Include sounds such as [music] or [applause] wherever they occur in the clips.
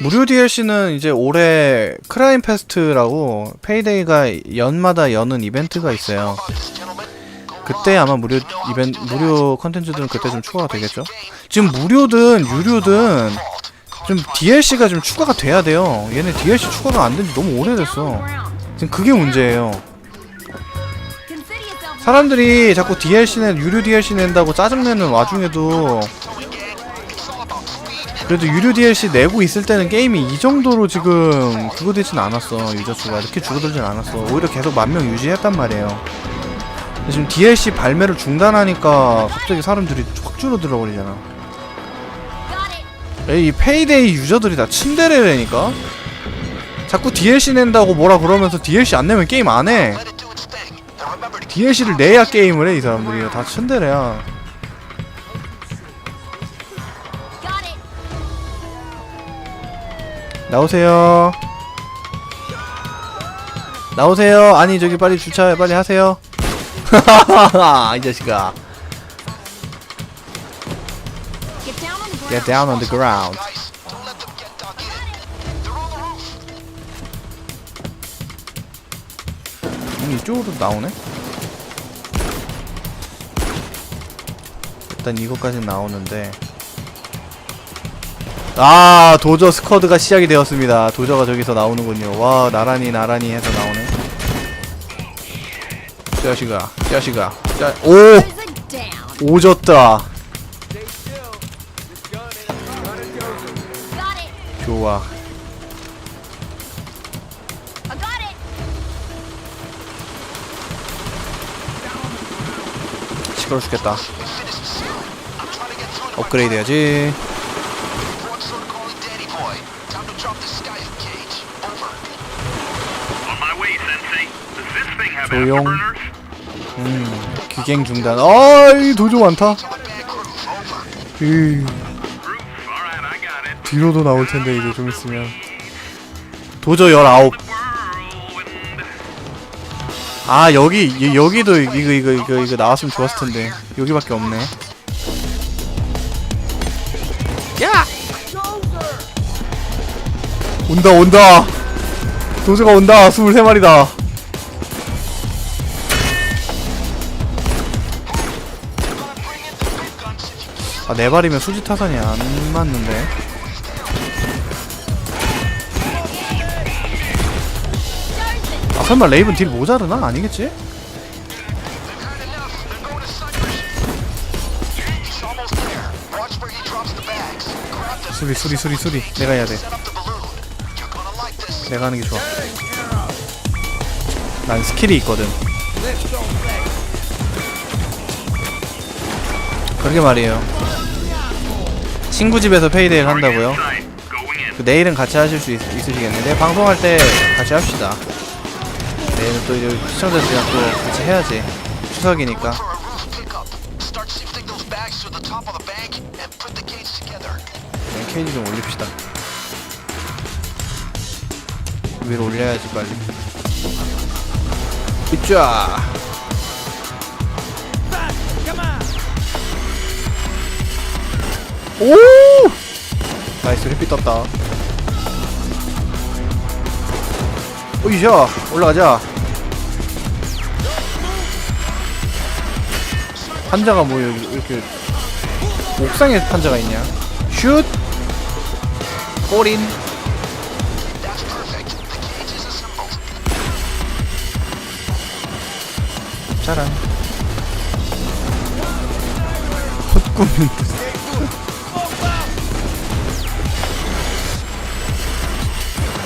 무료 DLC는 이제 올해 크라임 페스트라고 페이데이가 연마다 여는 이벤트가 있어요. 그때 아마 무료 이벤트 무료 컨텐츠들은 그때 좀 추가가 되겠죠. 지금 무료든 유료든 좀 DLC가 좀 추가가 돼야 돼요. 얘네 DLC 추가가 안 된 지 너무 오래됐어. 지금 그게 문제예요. 사람들이 자꾸 DLC 낸 유료 DLC 낸다고 짜증내는 와중에도 그래도 유료 DLC 내고 있을 때는 게임이 이 정도로 지금 그거 되진 않았어 유저 수가. 이렇게 줄어들진 않았어. 오히려 계속 만 명 유지했단 말이에요. 지금 DLC 발매를 중단하니까 갑자기 사람들이 확 줄어들어 버리잖아. 에이 이 페이데이 유저들이 다 침대래라니까 자꾸 DLC 낸다고 뭐라 그러면서 DLC 안 내면 게임 안 해 DLC를 내야 게임을 해 이 사람들이 다 침대래야 나오세요. 나오세요. 아니 저기 빨리 주차 빨리 하세요. [laughs] 이 자식아. Get down on the ground. 음, 이쪽으로 나오네. 일단 이것까지 나오는데. 아 도저 스쿼드가 시작이 되었습니다. 도저가 저기서 나오는군요. 와 나란히 나란히 해서 나오네. 자식아 자식아. 자, 오! 오졌다 시끄러 죽겠다 업그레이드 해야지 조용. 음 귀갱 중단 아이 도저 많다 it. 뒤로도 나올 텐데 이제 좀 있으면 도저 19 Whirlwind. 아 여기 이- 여기도 이거 이거 이거 이거 나왔으면 좋았을 텐데 여기밖에 없네. 야! 온다 온다. 도저가 온다. 23마리다. 아, 네 발이면 수지 타산이 안 맞는데. 설마 레이븐 딜 모자르나? 아니겠지? 수리 수리 수리 수리 내가 해야 돼 내가 하는 게 좋아 난 스킬이 있거든 그러게 말이에요 친구 집에서 페이데이를 한다고요? 그 내일은 같이 하실 수 있, 있으시겠네. 내일 방송할 때 같이 합시다. 내일은 또 이제 시청자들이랑 또 같이 해야지. 추석이니까. 그냥 케이지 좀 올립시다. 위로 올려야지 빨리. 이쫙. 오! 나이스 햇빛 떴다 오이샤 올라가자. 판자가 뭐 여기 이렇게 옥상에 판자가 있냐? 슛! 골인. 짜란. 헛꿈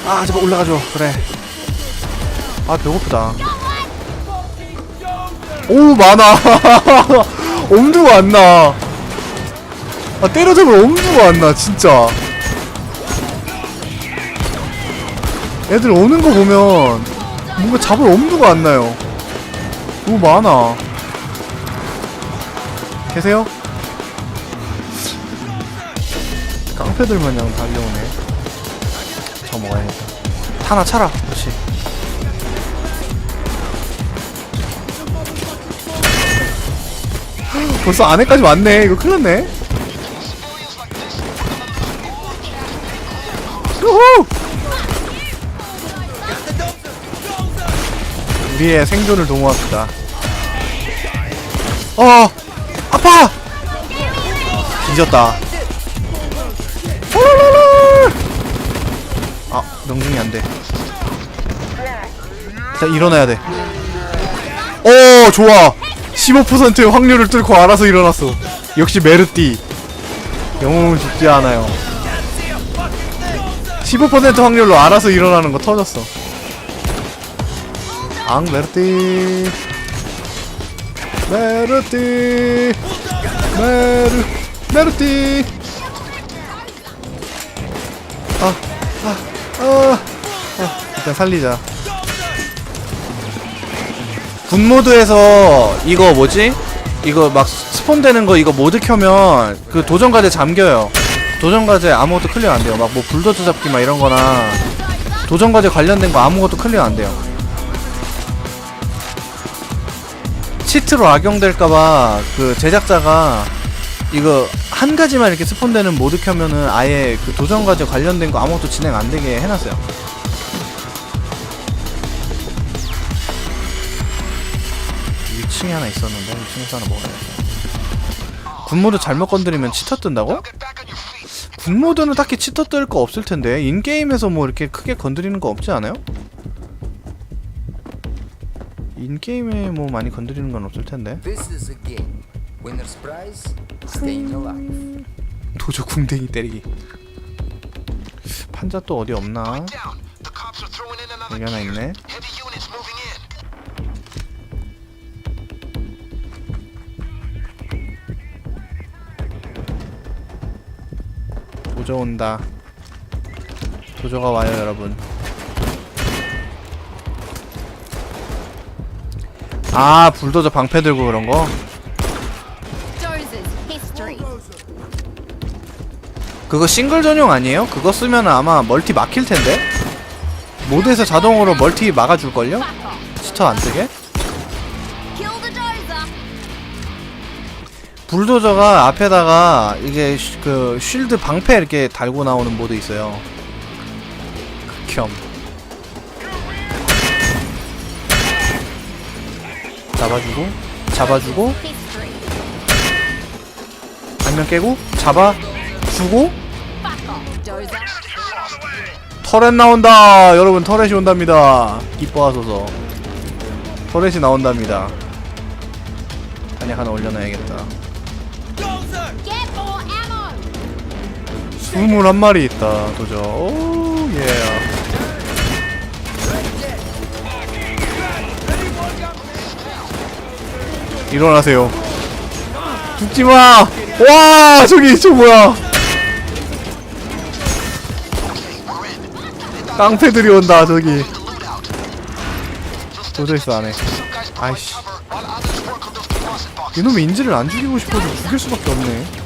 아 제발 올라가줘. 그래 아 배고프다. 오 많아. [laughs] 엄두가 안나. 아 때려잡을 엄두가 안나 진짜. 애들 오는 거 보면 뭔가 잡을 엄두가 안 나요. 너무 많아. 계세요? 깡패들 마냥 달려오네. 저 먹어야겠다 하나 차라 그렇지 벌써 안에까지 왔네. 이거 큰일 났네. 우후! 우리의 생존을 도모합시다. 어! 아파! 뒤졌다. 아, 명중이 안 돼. 자, 일어나야 돼. 오, 좋아! 15%의 확률을 뚫고 알아서 일어났어. 역시 메르띠. 영웅은 죽지 않아요. 15% 확률로 알아서 일어나는 거 터졌어. 앙, 메르띠. 메르띠. 메르, 메르띠. 아, 아, 아, 아, 일단 살리자. 군 모드에서 이거 뭐지? 이거 막 스폰 되는 거 이거 모드 켜면 그 도전 과제 잠겨요. 도전 과제 아무것도 클리어 안 돼요. 막 뭐 불도저 잡기 막 이런 거나 도전 과제 관련된 거 아무것도 클리어 안 돼요. 치트로 악용될까봐 그 제작자가 이거 한 가지만 이렇게 스폰되는 모드 켜면은 아예 그 도전 과제 관련된 거 아무것도 진행 안 되게 해놨어요. 위층에 하나 있었는데 위층에서 하나 먹어야겠다. 군모드 잘못 건드리면 치터 뜬다고? 군모드는 딱히 치터 뜰 거 없을 텐데 인게임에서 뭐 이렇게 크게 건드리는 거 없지 않아요? 인게임에 뭐 많이 건드리는 건 없을 텐데 This is a game. Winner's prize, staying alive. 도저 궁뎅이 때리기 판자 또 어디 없나? 여기 하나 있네 도저 온다 도저가 와요 여러분 아 불도저 방패 들고 그런 거? Doze's history. 그거 싱글 전용 아니에요? 그거 쓰면 아마 멀티 막힐 텐데? 모드에서 자동으로 멀티 막아줄걸요? 스터 안 뜨게? 불도저가 앞에다가 이게 쉬- 그 쉴드 방패 이렇게 달고 나오는 모드 있어요. 극혐. 잡아주고, 잡아주고, History. 안면 깨고, 잡아주고. 터렛 나온다! 여러분, 터렛이 온답니다. 기뻐하소서. 터렛이 나온답니다. 한약 하나 올려놔야겠다. 21마리 있다, 도저. 오, 예. 일어나세요. 죽지 마! 와, 저기, 저 뭐야! 깡패들이 온다, 저기. 도저 있어, 안에. 아이씨. 이놈의 인지를 안 죽이고 싶어도 죽일 수밖에 없네.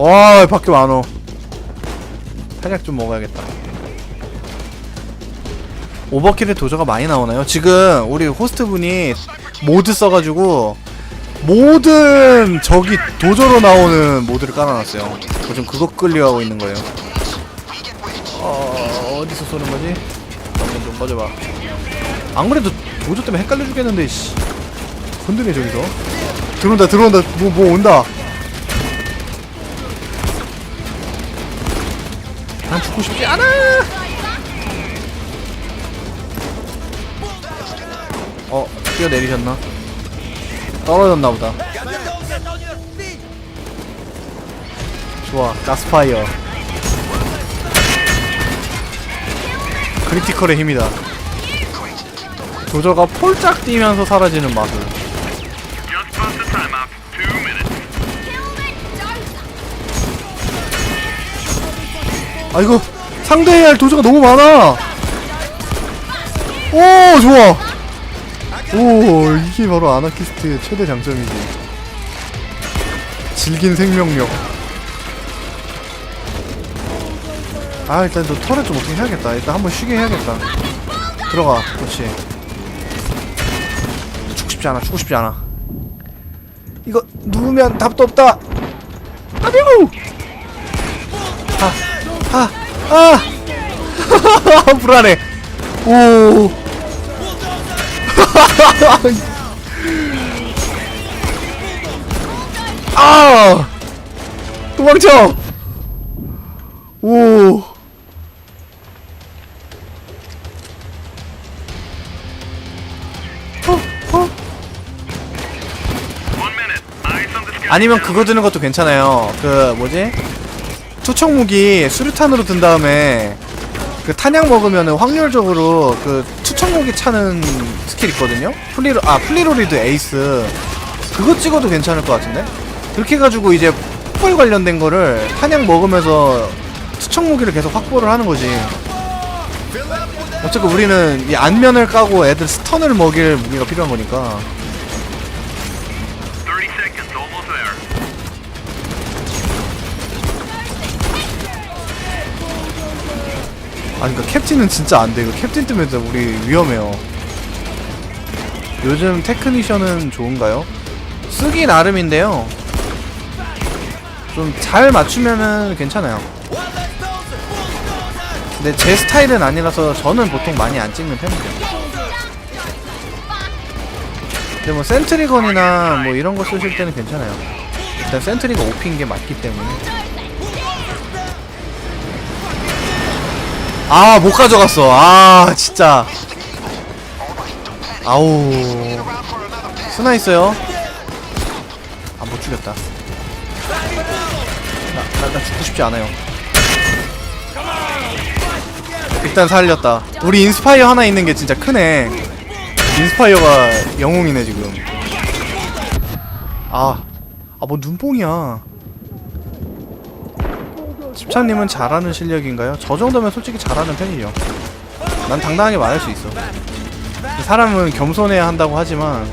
와 밖에 많어. 탄약 좀 먹어야겠다. 오버킬의 도저가 많이 나오나요? 지금 우리 호스트분이 모드 써가지고 모든 적이 도저로 나오는 모드를 깔아놨어요. 요즘 그거 끌려가고 있는 거예요. 어... 어디서 쏘는 거지? 한번 좀 꺼져봐. 안 그래도 도저 때문에 헷갈려 죽겠는데 씨. 건드네 저기서. 들어온다 들어온다. 뭐뭐 온다 난 죽고 싶지 않아. 어, 뛰어내리셨나? 떨어졌나 보다. 좋아, 가스파이어. 크리티컬의 힘이다. 조저가 폴짝 뛰면서 사라지는 마술. 아 이거 상대해야 할 도저가 너무 많아. 오 좋아. 오 이게 바로 아나키스트의 최대 장점이지. 질긴 생명력. 아 일단 너 털에 좀 어떻게 해야겠다. 일단 한번 쉬게 해야겠다. 들어가 그렇지 죽고 싶지 않아 죽고 싶지 않아 이거 누우면 답도 없다 아니고 아 아아 아. [laughs] 불안해 오 [laughs] 아 도망쳐 오. 아니면 그거 드는 것도 괜찮아요. 그 뭐지? 투척 무기 수류탄으로 든 다음에 그 탄약 먹으면은 확률적으로 그 투척 무기 차는 스킬 있거든요. 플리로 아 플리로리드 에이스 그거 찍어도 괜찮을 것 같은데? 그렇게 해가지고 이제 폭발 관련된 거를 탄약 먹으면서 투척 무기를 계속 확보를 하는 거지. 어차피 우리는 이 안면을 까고 애들 스턴을 먹일 무기가 필요한 거니까. 아니 그니까 캡틴은 진짜 안돼. 이거 캡틴 때문에 우리 위험해요. 요즘 테크니션은 좋은가요? 쓰기 나름인데요. 좀 잘 맞추면은 괜찮아요. 근데 제 스타일은 아니라서 저는 보통 많이 안 찍는 편이에요 근데 뭐 센트리건이나 뭐 이런 거 쓰실 때는 괜찮아요. 일단 센트리가 오피인 게 맞기 때문에 아, 못 가져갔어. 아, 진짜. 아우. 스나 있어요. 아, 못 죽였다. 나, 나, 나 죽고 싶지 않아요. 일단 살렸다. 우리 인스파이어 하나 있는 게 진짜 크네. 인스파이어가 영웅이네, 지금. 아, 아, 뭐 눈뽕이야. 집찬님은 잘하는 실력인가요? 저 정도면 솔직히 잘하는 편이죠. 난 당당하게 말할 수 있어. 사람은 겸손해야 한다고 하지만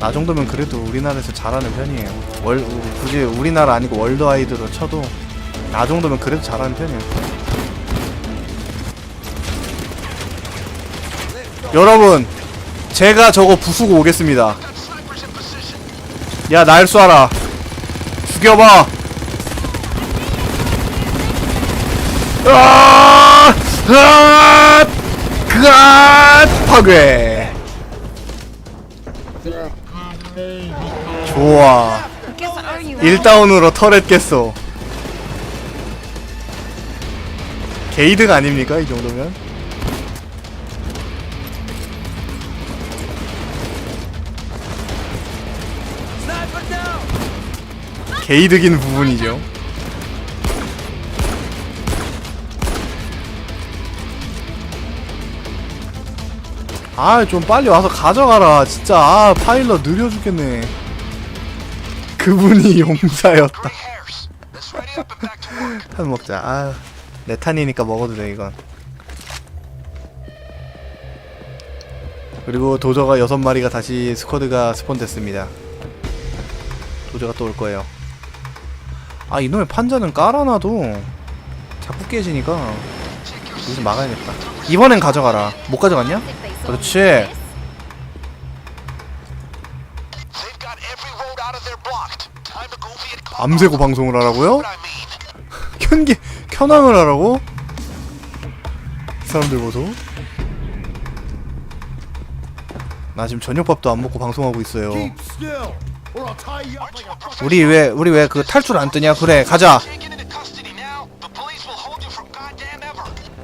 나 정도면 그래도 우리나라에서 잘하는 편이에요. 월 우- 굳이 우리나라 아니고 월드와이드로 쳐도 나 정도면 그래도 잘하는 편이에요. 여러분, 제가 저거 부수고 오겠습니다. 야, 날 쏴라. 죽여봐. 아! 아! 그아! 파괴. 좋아. Guess I owe you 1다운으로 터렛 깼어. 게이드가 아닙니까? 이 정도면? 게이드긴 부분이죠. 아, 좀 빨리 와서 가져가라. 진짜, 아, 파일럿 느려 죽겠네. 그분이 [laughs] 용사였다. [laughs] 탄 먹자. 아, 내 탄이니까 먹어도 돼, 이건. 그리고 도저가 여섯 마리가 다시 스쿼드가 스폰됐습니다. 도저가 또 올 거예요. 아, 이놈의 판자는 깔아놔도 자꾸 깨지니까 여기서 막아야겠다. 이번엔 가져가라. 못 가져갔냐? 그렇지. 암세고 방송을 하라고요? 현기 현황을 하라고? 이 사람들 보소. 나 지금 저녁밥도 안 먹고 방송하고 있어요. 우리 왜 우리 왜 그 탈출 안 뜨냐? 그래 가자.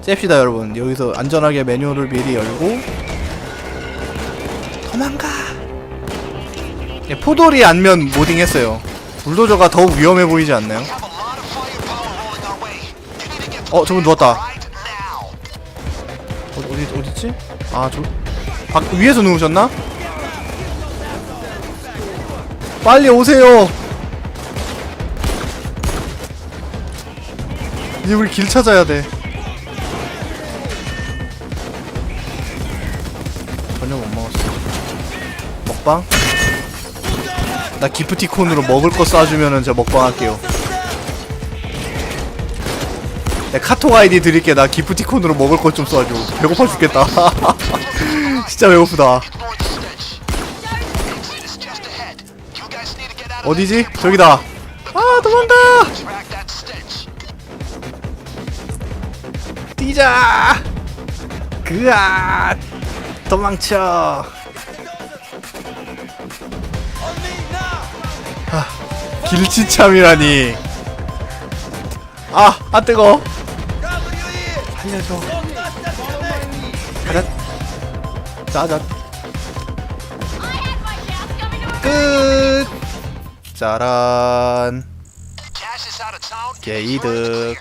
잽시다 여러분. 여기서 안전하게 매뉴얼을 미리 열고 도망가. 예, 포돌이 안면 모딩했어요. 불도저가 더욱 위험해 보이지 않나요? 어 저분 누웠다. 어디 어디 어디지? 아 저 밖 위에서 누우셨나? 빨리 오세요. 이제 우리 길 찾아야 돼. 먹방? 나 기프티콘으로 먹을 거 쏴주면은 저 먹방 할게요. 내 카톡 아이디 드릴게 나 기프티콘으로 먹을 것좀 쏴줘 배고파 죽겠다 [laughs] 진짜 배고프다 어디지? 저기다 아 도망가. 뛰자 그아 도망쳐 길치참이라니 아, 아 뜨거 살려줘 가자 짜잔 끝 짜란. 개이득